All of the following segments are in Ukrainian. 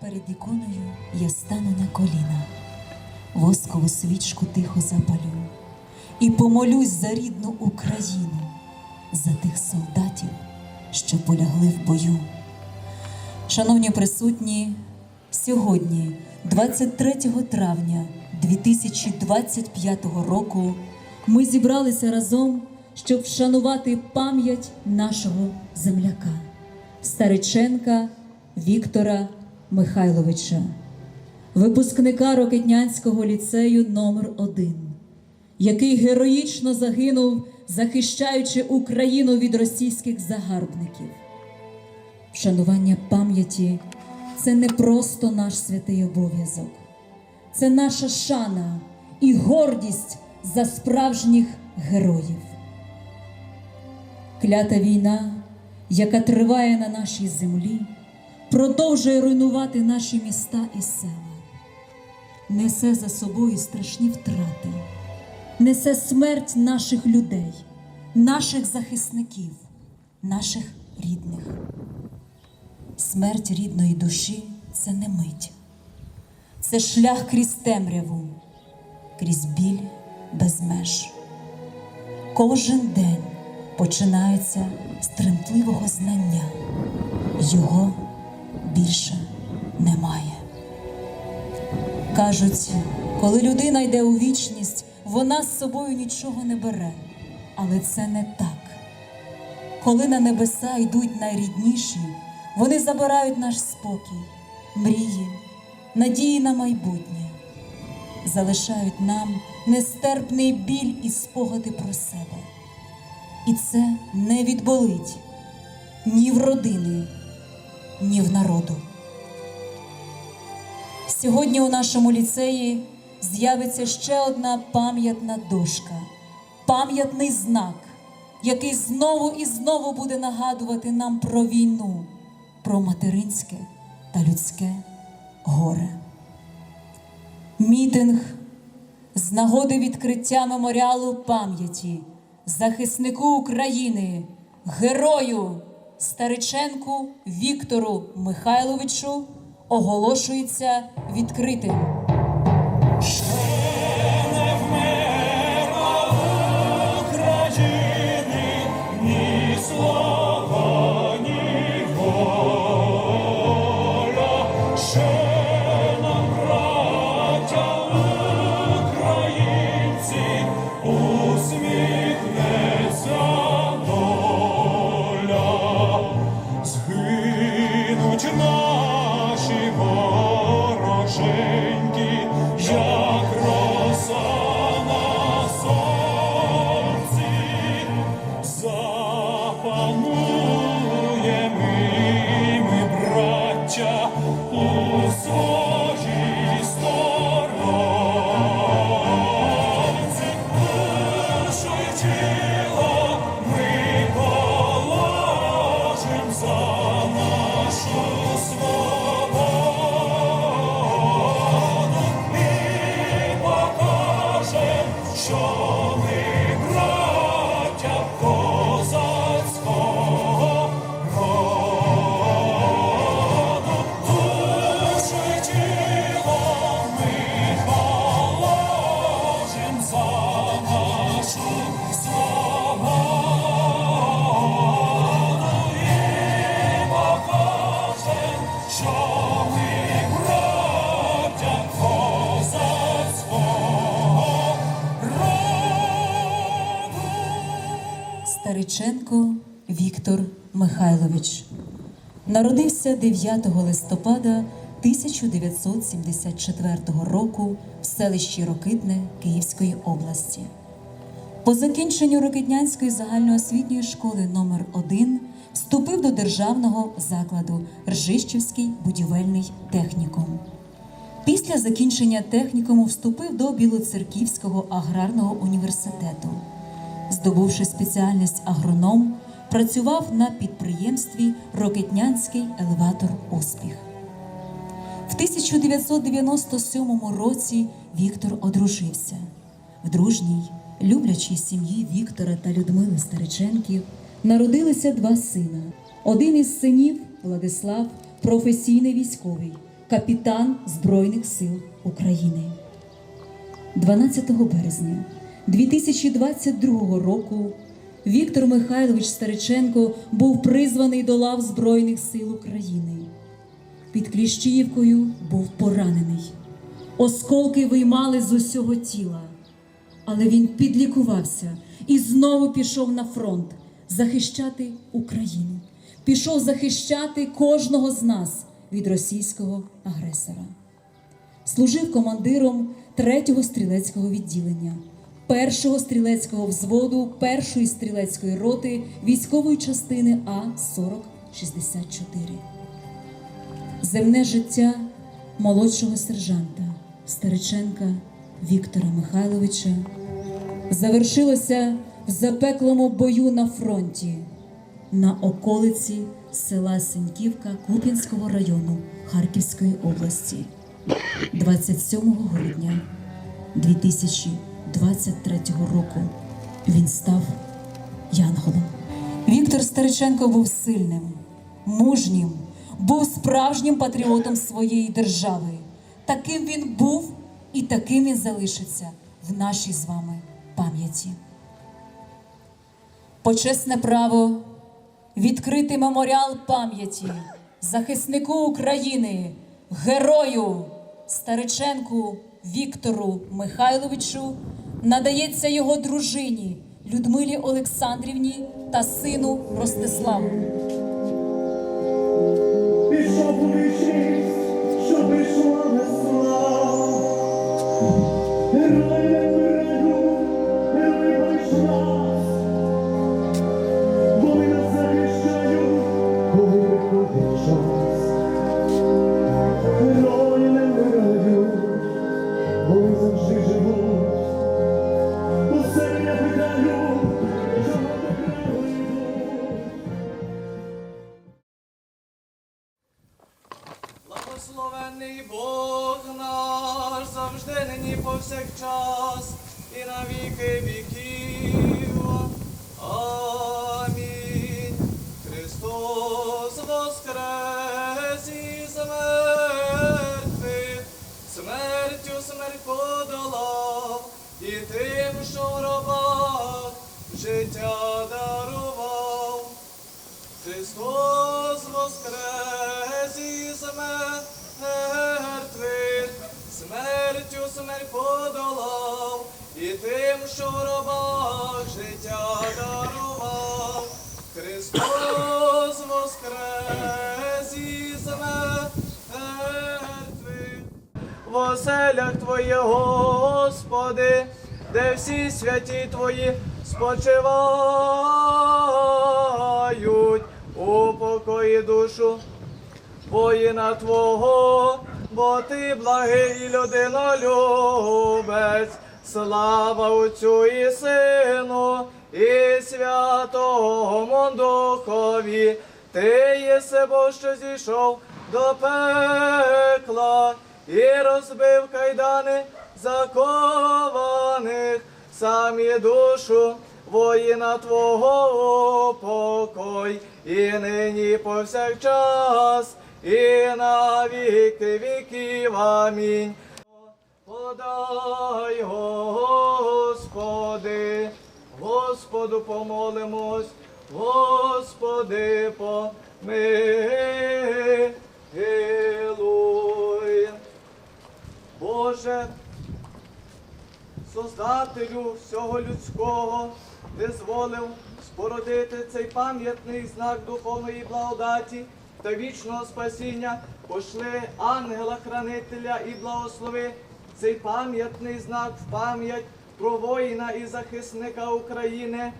Перед іконою я стану на коліна, воскову свічку тихо запалю і помолюсь за рідну Україну, за тих солдатів, що полягли в бою. Шановні присутні, сьогодні, 23 травня 2025 року, ми зібралися разом, щоб вшанувати пам'ять нашого земляка, Стариченка Віктора Михайловича, випускника Рокетнянського ліцею номер 1 який героїчно загинув, захищаючи Україну від російських загарбників. Вшанування пам'яті це не просто наш святий обов'язок, це наша шана і гордість за справжніх героїв. Клята війна, яка триває на нашій землі, продовжує руйнувати наші міста і села, несе за собою страшні втрати, несе смерть наших людей, наших захисників, наших рідних. Смерть рідної душі це не мить, це шлях крізь темряву, крізь біль без меж. Кожен день починається з тремтливого знання. Його більше немає. Кажуть, коли людина йде у вічність, вона з собою нічого не бере. Але це не так. Коли на небеса йдуть найрідніші, вони забирають наш спокій, мрії, надії на майбутнє, залишають нам нестерпний біль і спогади про себе. І це не відболить ні в родини, ні в народу. Сьогодні у нашому ліцеї з'явиться ще одна пам'ятна дошка, пам'ятний знак, який знову і знову буде нагадувати нам про війну, про материнське та людське горе. Мітинг з нагоди відкриття меморіалу пам'яті захиснику України, герою Стариченку Віктору Михайловичу оголошується відкритим. palmo. Стариченко Віктор Михайлович народився 9 листопада 1974 року в селищі Рокитне Київської області. По закінченню Рокитнянської загальноосвітньої школи номер 1 вступив до державного закладу Ржищівський будівельний технікум. Після закінчення технікуму вступив до Білоцерківського аграрного університету. Здобувши спеціальність агроном, працював на підприємстві Рокетнянський елеватор Успіх. В 1997 році Віктор одружився. В дружній, люблячій сім'ї Віктора та Людмили Стариченків народилися два сина. Один із синів Владислав професійний військовий, капітан Збройних сил України. 12 березня 2022 року Віктор Михайлович Стариченко був призваний до лав Збройних сил України. Під Кліщіївкою був поранений. Осколки виймали з усього тіла. Але він підлікувався і знову пішов на фронт захищати Україну. Пішов захищати кожного з нас від російського агресора. Служив командиром 3-го стрілецького відділення, 1-го стрілецького взводу 1-ї стрілецької роти військової частини А-4064. Земне життя молодшого сержанта Стариченка Віктора Михайловича завершилося в запеклому бою на фронті на околиці села Синьківка Куп'янського району Харківської області 27 грудня 2023 року. Він став янголом. Віктор Стариченко був сильним, мужнім, був справжнім патріотом своєї держави. Таким він був і таким він залишиться в нашій з вами пам'яті. Почесне право відкрити меморіал пам'яті захиснику України, герою Стариченку Віктору Михайловичу надається його дружині Людмилі Олександрівні та сину Ростиславу. Пішов у що прийшла весна. Нині Оселях Твоє, Господи, де всі святі Твої спочивають у покої душу воїна Твого, бо Ти благий і людинолюбець, слава Отцю і Сину, і Святому Духові, Ти єси Бог, що зійшов до пекла і розбив кайдани закованих, сам є душу воїна Твого покой, і нині повсякчас, і на віки віків. Амінь. Подай, Господи, Господу помолимось, Господи, помилуй. Боже, Создателю всього людського, ти зволив спородити цей пам'ятний знак духовної благодаті та вічного спасіння, пошли ангела-хранителя і благослови цей пам'ятний знак в пам'ять про воїна і захисника України.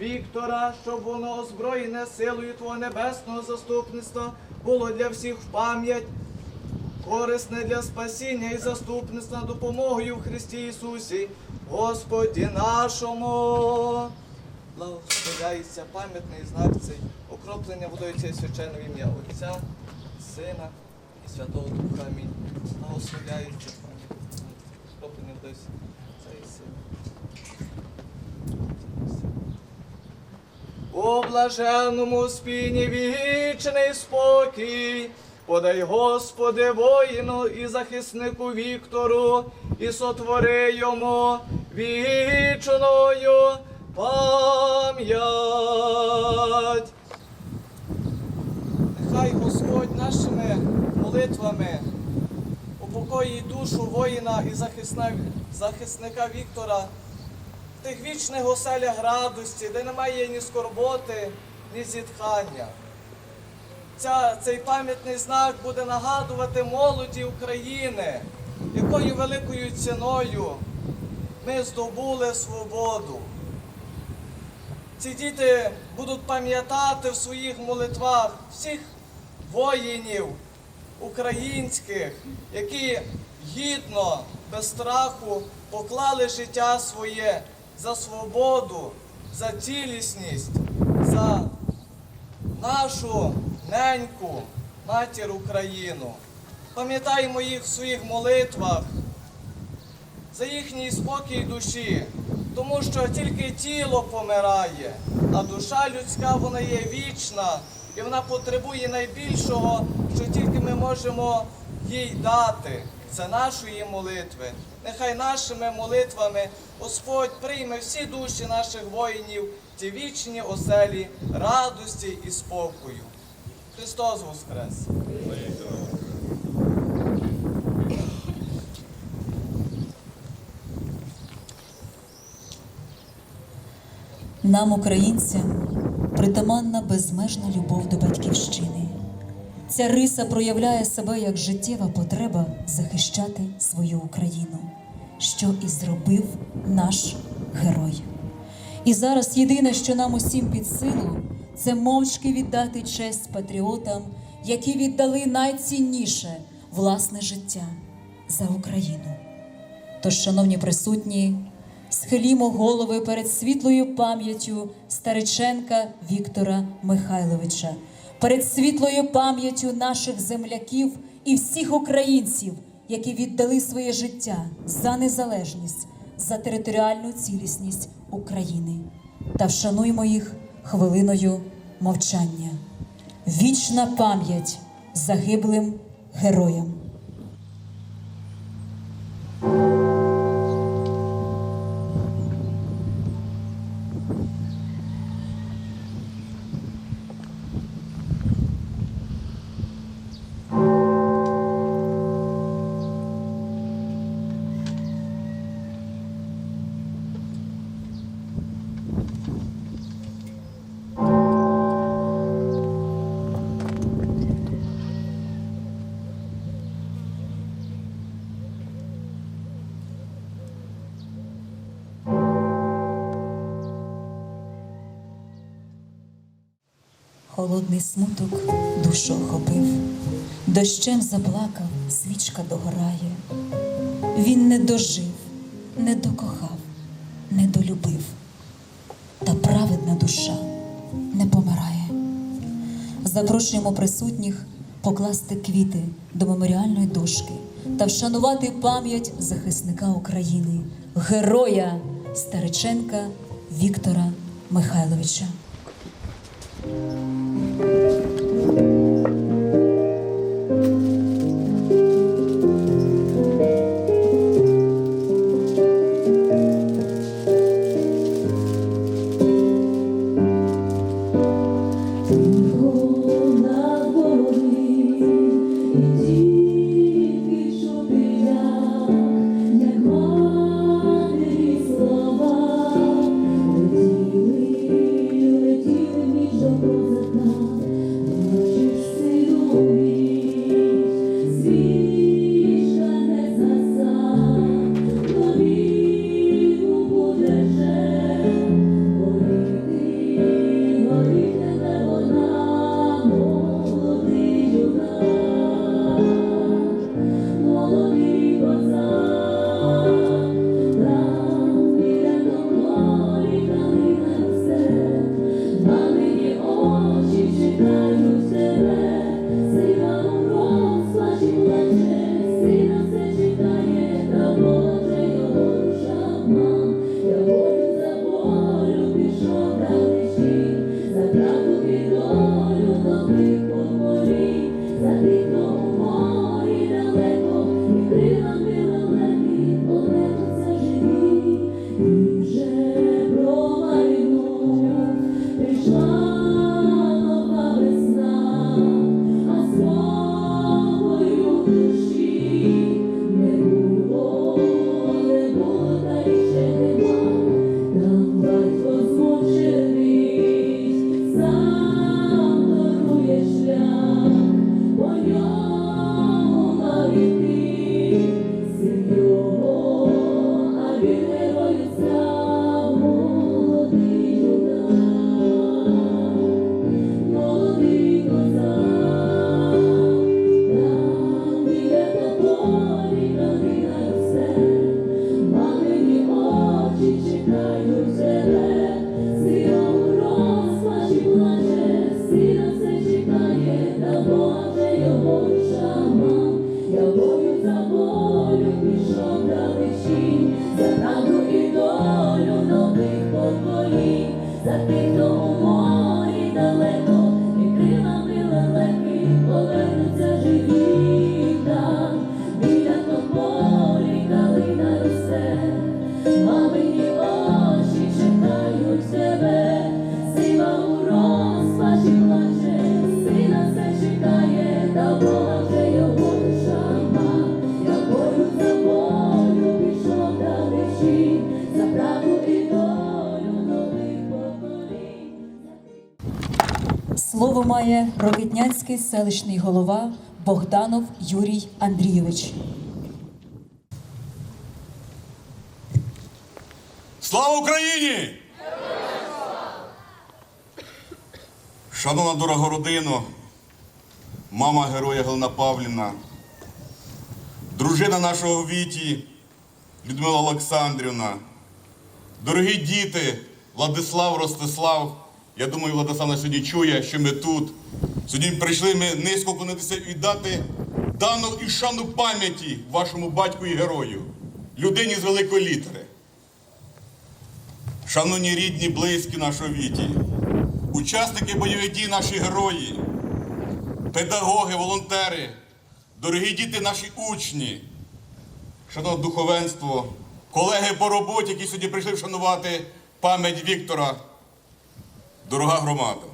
Віктора, щоб воно озброєне силою Твого небесного заступництва було для всіх в пам'ять, корисне для спасіння і заступництва допомогою в Христі Ісусі, Господі нашому. Благословляється пам'ятний знак цей, окроплення водою цієї священного ім'я Отця, Сина і Святого Духа. Амінь. Благословляється пам'ятний знак, окроплення водою цієї сили. У блаженному спіні вічний спокій, Подай, Господи, воїну і захиснику Віктору, і сотвори йому вічною пам'ять. Нехай Господь нашими молитвами упокоїть душу воїна і захисника Віктора в тих вічних оселях радості, де немає ні скорботи, ні зітхання. Ця, цей пам'ятний знак буде нагадувати молоді України, якою великою ціною ми здобули свободу. Ці діти будуть пам'ятати в своїх молитвах всіх воїнів українських, які гідно, без страху поклали життя своє за свободу, за цілісність, за нашу неньку, матір Україну. Пам'ятаємо їх в своїх молитвах за їхній спокій душі, тому що тільки тіло помирає, а душа людська вона є вічна і вона потребує найбільшого, що тільки ми можемо їй дати. Це нашої молитви. Нехай нашими молитвами Господь прийме всі душі наших воїнів, ті вічні оселі радості і спокою. Христос Воскрес! Нам, українцям, притаманна безмежна любов до батьківщини. Ця риса проявляє себе як життєва потреба захищати свою Україну, що і зробив наш герой. І зараз єдине, що нам усім під силу, це мовчки віддати честь патріотам, які віддали найцінніше власне життя за Україну. Тож, шановні присутні, схилімо голови перед світлою пам'яттю Стариченка Віктора Михайловича, перед світлою пам'яттю наших земляків і всіх українців, які віддали своє життя за незалежність, за територіальну цілісність України. Та вшануймо їх хвилиною мовчання. Вічна пам'ять загиблим героям. Холодний смуток душу охопив, дощем заплакав, свічка догорає. Він не дожив, не докохав, не долюбив, та праведна душа не помирає. Запрошуємо присутніх покласти квіти до меморіальної дошки та вшанувати пам'ять захисника України, героя Стариченка Віктора Михайловича. На має Рокитнянський селищний голова Богданов Юрій Андрійович. Слава Україні! Шановна дорога родино, мама героя Галина Павлівна, дружина нашого Віті Людмила Олександрівна, дорогі діти, Владислав, Ростислав. Я думаю, Владислав сьогодні чує, що ми тут. Сьогодні прийшли ми низько вклонитися і віддати дану і шану пам'яті вашому батьку і герою, людині з великої літери. Шановні рідні, близькі нашого Віті, учасники бойових дій, наші герої, педагоги, волонтери, дорогі діти, наші учні, шановне духовенство, колеги по роботі, які сьогодні прийшли вшанувати пам'ять Віктора, дорога громада.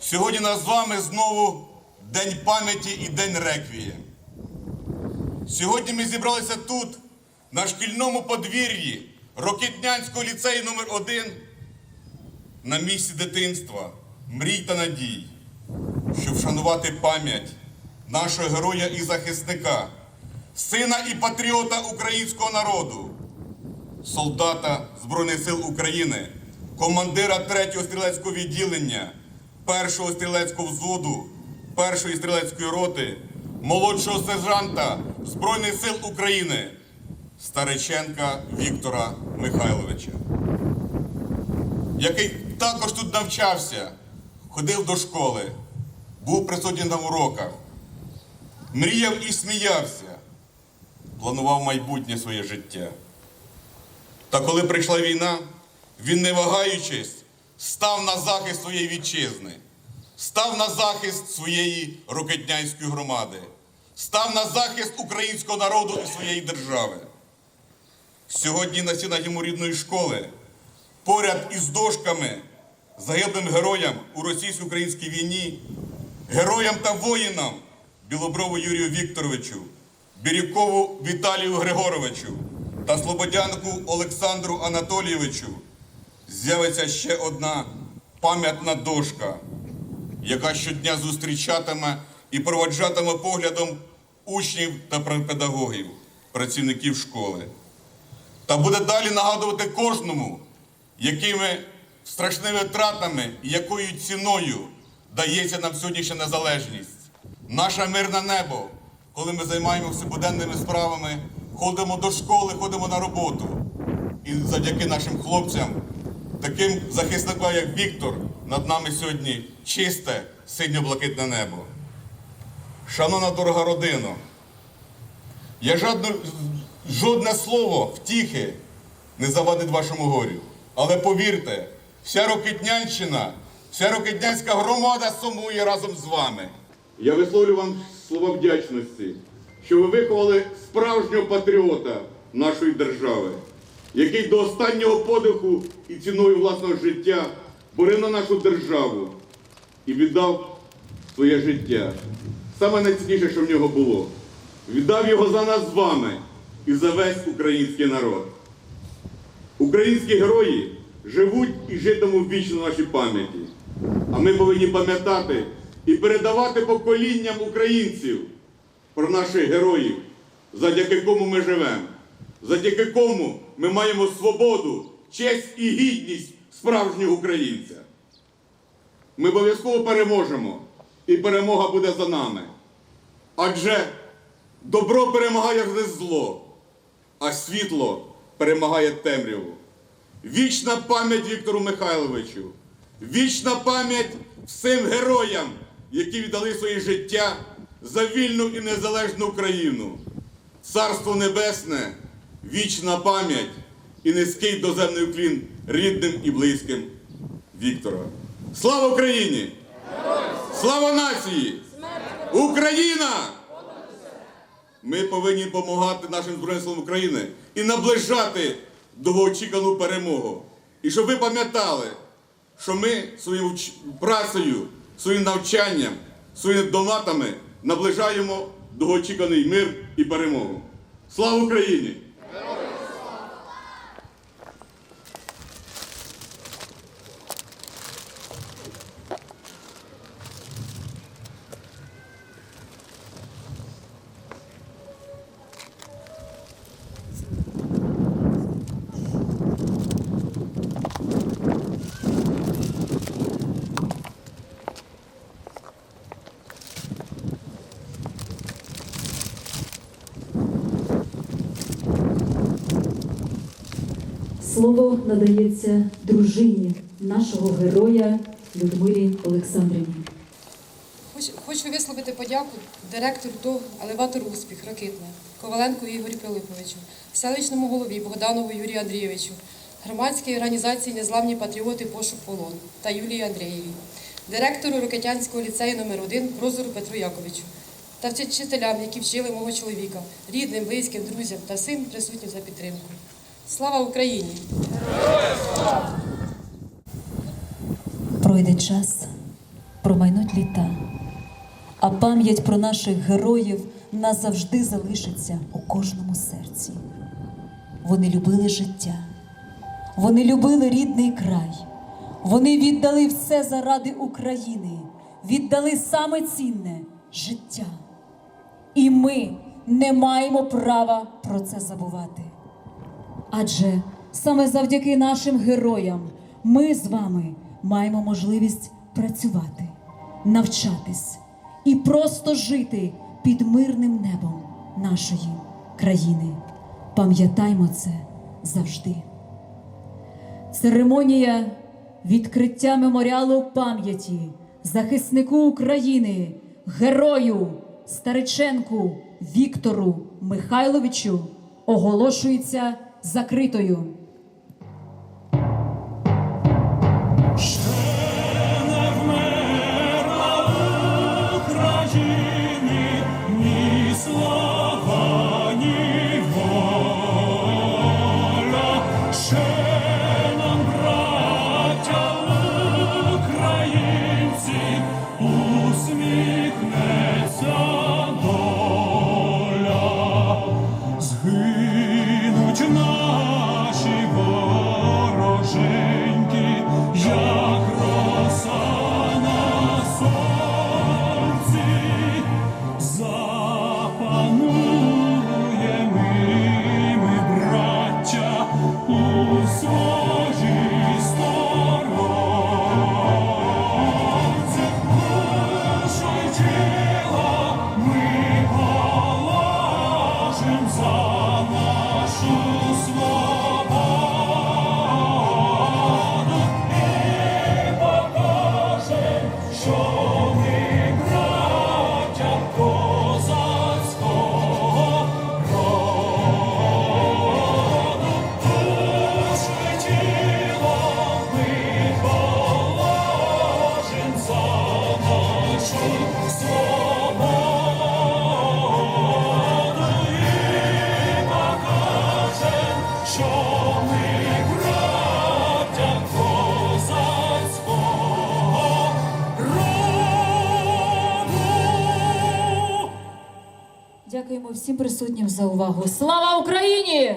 Сьогодні нас з вами знову День пам'яті і День реквії. Сьогодні ми зібралися тут, на шкільному подвір'ї Рокітнянського ліцею номер 1 на місці дитинства, мрій та надій, щоб вшанувати пам'ять нашого героя і захисника, сина і патріота українського народу, солдата Збройних сил України, командира 3-го стрілецького відділення, 1-го стрілецького взводу, 1-ї стрілецької роти, молодшого сержанта Збройних сил України. Стариченка Віктора Михайловича, який також тут навчався, ходив до школи, був присутній на уроках, мріяв і сміявся, планував майбутнє своє життя. Та коли прийшла війна, він, не вагаючись, став на захист своєї вітчизни, став на захист своєї рокетнянської громади, став на захист українського народу і своєї держави. Сьогодні на стінах йому рідної школи, поряд із дошками загиблим героям у російсько-українській війні, героям та воїнам Білоброву Юрію Вікторовичу, Бірюкову Віталію Григоровичу та Слободянку Олександру Анатолійовичу з'явиться ще одна пам'ятна дошка, яка щодня зустрічатиме і проводжатиме поглядом учнів та педагогів, працівників школи та буде далі нагадувати кожному, якими страшними втратами і якою ціною дається нам сьогоднішня незалежність. Наше мирне небо, коли ми займаємося буденними справами, ходимо до школи, ходимо на роботу. І завдяки нашим хлопцям, таким захисникам, як Віктор, над нами сьогодні чисте синьо-блакитне небо. Шановна дорога родина, я жодне, жодне слово втіхи не завадить вашому горю. Але повірте, вся Рокитнянщина, вся Рокитнянська громада сумує разом з вами. Я висловлю вам слова вдячності, що ви виховали справжнього патріота нашої держави, який до останнього подиху і ціною власного життя борив на нашу державу і віддав своє життя. Саме найцінніше, що в нього було. Віддав його за нас з вами і за весь український народ. Українські герої живуть і житимуть вічно в нашій пам'яті. А ми повинні пам'ятати і передавати поколінням українців про наших героїв, завдяки кому ми живемо, завдяки кому ми маємо свободу, честь і гідність справжнього українця. Ми обов'язково переможемо, і перемога буде за нами. Адже добро перемагає зло, а світло перемагає темряву. Вічна пам'ять Віктору Михайловичу, вічна пам'ять всім героям, які віддали своє життя за вільну і незалежну Україну. Царство Небесне, вічна пам'ять і низький доземний уклін рідним і близьким Віктора. Слава Україні! Слава нації! Україна! Ми повинні допомагати нашим Збройним силам України і наближати довгоочікувану перемогу. І щоб ви пам'ятали, що ми своєю працею, своїм навчанням, своїми донатами наближаємо довгоочікуваний мир і перемогу. Слава Україні! Слово надається дружині нашого героя Людмилі Олександрівні. Хочу, висловити подяку директору ТОВ «Елеватор Успіх» Ракитне, Коваленку Ігорю Пилиповичу, селищному голові Богданову Юрію Андрійовичу, громадській організації Незламні патріоти Пошук полон та Юлії Андрієвій, директору Рокетянського ліцею номер 1 Прозору Петру Яковичу та вчителям, які вчили мого чоловіка, рідним, близьким, друзям та всім присутнім за підтримку. Слава Україні! Пройде час, промайнуть літа, а пам'ять про наших героїв назавжди залишиться у кожному серці. Вони любили життя, вони любили рідний край, вони віддали все заради України, віддали саме цінне життя. І ми не маємо права про це забувати. Адже саме завдяки нашим героям ми з вами маємо можливість працювати, навчатись і просто жити під мирним небом нашої країни. Пам'ятаймо це завжди. Церемонія відкриття меморіалу пам'яті захиснику України, герою Стариченку Віктору Михайловичу оголошується закритою. За увагу. Слава Україні!